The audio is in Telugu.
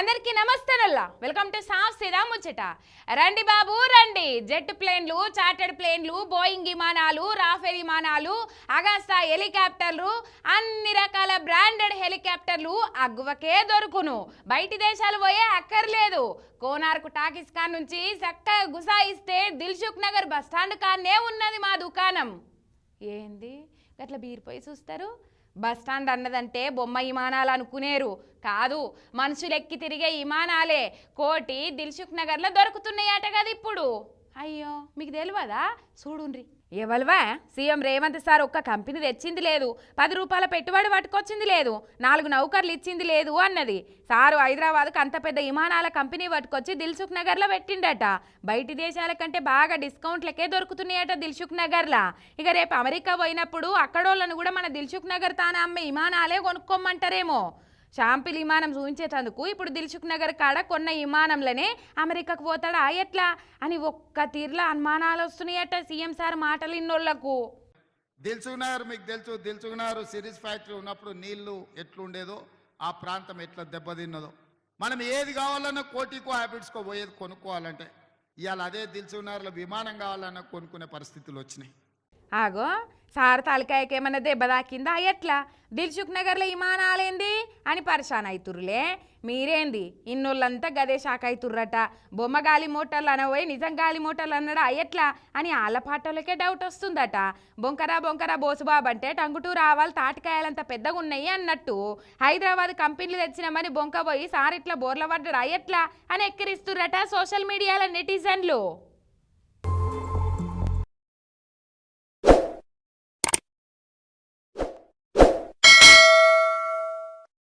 అందరికీ నమస్తేనల్లా. వెల్కమ్ టు సాఫ్ సిదా ముచ్చట. రండి బాబు రండి. జెట్ ప్లేన్లు చార్టెడ్ ప్లేన్లు బోయింగ్ విమానాలు రాఫెల్ విమానాలు అగస్తా హెలికాప్టర్లు అన్ని రకాల బ్రాండెడ్ హెలికాప్టర్లు అగ్గువకే దొరుకును. బయటి దేశాలు పోయే అక్కర్లేదు. కోనార్కు టాకీస్ కాన్ నుంచి చక్కగా గుసాయిస్తే దిల్సుఖ్ నగర్ బస్ స్టాండ్ కాన్నే ఉన్నది మా దుకాణం. ఏంది? అట్లా బీరిపోయి చూస్తారు? బస్ స్టాండ్ అన్నదంటే బొమ్మ విమానాలు అనుకునేరు. కాదు మనుషులు ఎక్కి తిరిగే విమానాలే కోటి దిల్సుఖ్ నగర్లో దొరుకుతున్నాయట కదా ఇప్పుడు అయ్యో మీకు తెలియదా చూడుండ్రి. ఎవల్వా సీఎం రేవంత్ సార్ ఒక్క కంపెనీ తెచ్చింది లేదు. పది రూపాయల పెట్టుబడి పట్టుకొచ్చింది లేదు. నాలుగు నౌకర్లు ఇచ్చింది లేదు అన్నది. సారు హైదరాబాద్కు అంత పెద్ద విమానాల కంపెనీ పట్టుకొచ్చి దిల్సుఖ్ నగర్లో పెట్టిండట. బయటి దేశాల కంటే బాగా డిస్కౌంట్లకే దొరుకుతున్నాయట దిల్సుఖ్ నగర్లా. ఇక రేపు అమెరికా పోయినప్పుడు అక్కడోళ్ళను కూడా మన దిల్సుఖ్ నగర్ తాను అమ్మే విమానాలే కొనుక్కోమంటారేమో. షాంపిల్ విమానం చూపించేటందుకు ఇప్పుడు దిల్సుఖ్ నగర్ కాడ కొన్న విమానంలోనే అమెరికాకు పోతాడా? ఎట్లా? అని ఒక్క తీరులో అనుమానాలు వస్తున్నాయట సీఎం సార్ మాటలు ఇన్నోళ్ళకు దిల్సుకున్నారు మీకు తెలుసు దిల్సుకున్నారు సిరీస్ ఫ్యాక్టరీ ఉన్నప్పుడు నీళ్ళు ఎట్లుండేదో ఆ ప్రాంతం ఎట్లా దెబ్బతిన్నదో. మనం ఏది కావాలన్నా కోటికో హ్యాబిట్స్కో పోయేది కొనుక్కోవాలంటే. ఇవాళ అదే దిల్సుకున్నారులో విమానం కావాలన్నా కొనుక్కునే పరిస్థితులు వచ్చినాయి. ఆగో సార్ తలకాయకి ఏమన్నా దెబ్బ తాకిందా? ఎట్లా? దిల్సుఖ్ నగర్లో విమానాలేంది అని పరిశాన్ అవుతుర్రులే మీరేంది? ఇన్నోళ్ళంతా గదే షాక్ అవుతుర్రట బొమ్మ గాలి మోటార్లు అనబోయి నిజం గాలి మోటార్లు అన్నాడా ఎట్లా? అని ఆలపాటలకే డౌట్ వస్తుందట. బొంకరా బొంకరా బోసుబాబు అంటే టంగుటూ రావాలి తాటికాయలంత పెద్దగా ఉన్నాయి అన్నట్టు. హైదరాబాద్ కంపెనీలు తెచ్చినామని బొంక పోయి సార్ ఇట్లా బోర్ల పడ్డడా? ఎట్లా? అని ఎక్కిరిస్తుర్రట సోషల్ మీడియాలో నెటిజన్లు.